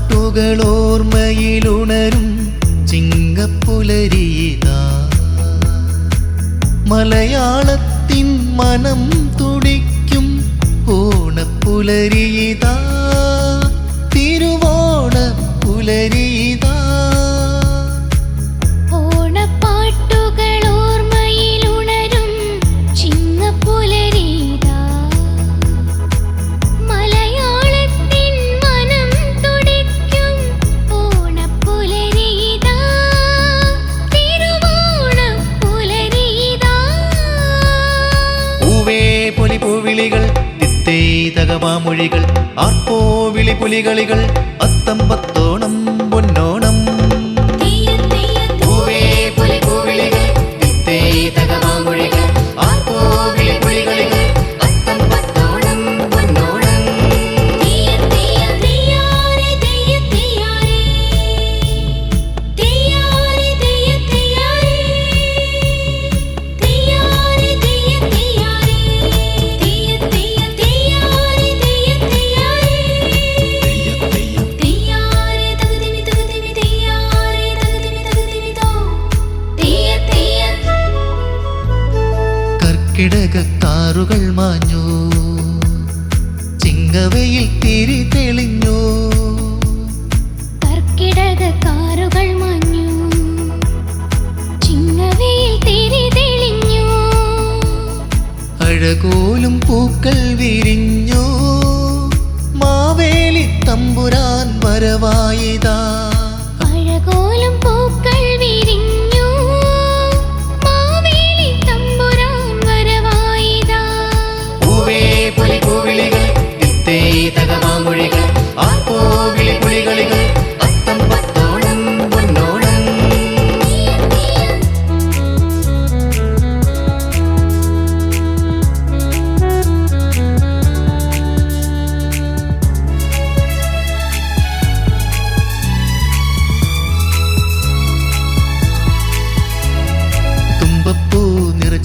പാട്ടുകൾ ഓർമ്മയിലുണരും ചിങ്ങപ്പുലരീതാ മലയാളത്തിൻ മനം തുടിക്കും ഓണപ്പുലരീതാ തിരുവോണപ്പുലരീതാ തിത്തേ തകമാമൊഴികൾ ആർപ്പോ വിളി പുലികളികൾ അത്തം പത്തോണം കർക്കിടകക്കാറുകൾ മാഞ്ഞു. ചിങ്ങവയിൽ തിരി തെളിഞ്ഞു. കർക്കിടകക്കാറുകൾ മാഞ്ഞു. ചിങ്ങവയിൽ തിരി തെളിഞ്ഞു. അഴകോലും പൂക്കൾ വിരിഞ്ഞു. മാവേലി തമ്പുരാൻ വരവായിതാ.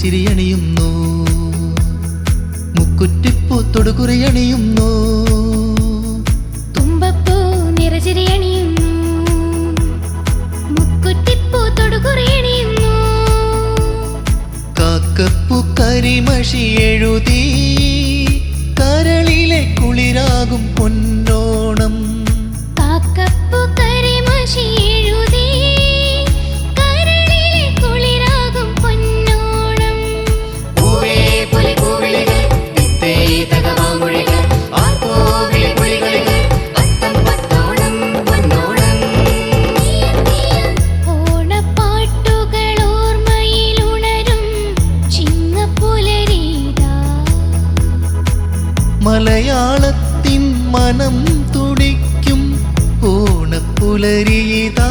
നിറച്ചിരിയണിയുന്നു മുക്കുറ്റിപ്പൂ തൊടുകുറിയണിയുന്നു തുമ്പപ്പൂ നിറചിരിയണിയുന്നു മുക്കുറ്റിപ്പൂ തൊടുകുറിയണിയുന്നു കാക്കപ്പൂ കരിമഷി എഴുതി കരളിലെ കുളിരാകും പൊന്നോണം മലയാളത്തിൻ മനം തുടിക്കും. ഓണപ്പുലരിതാ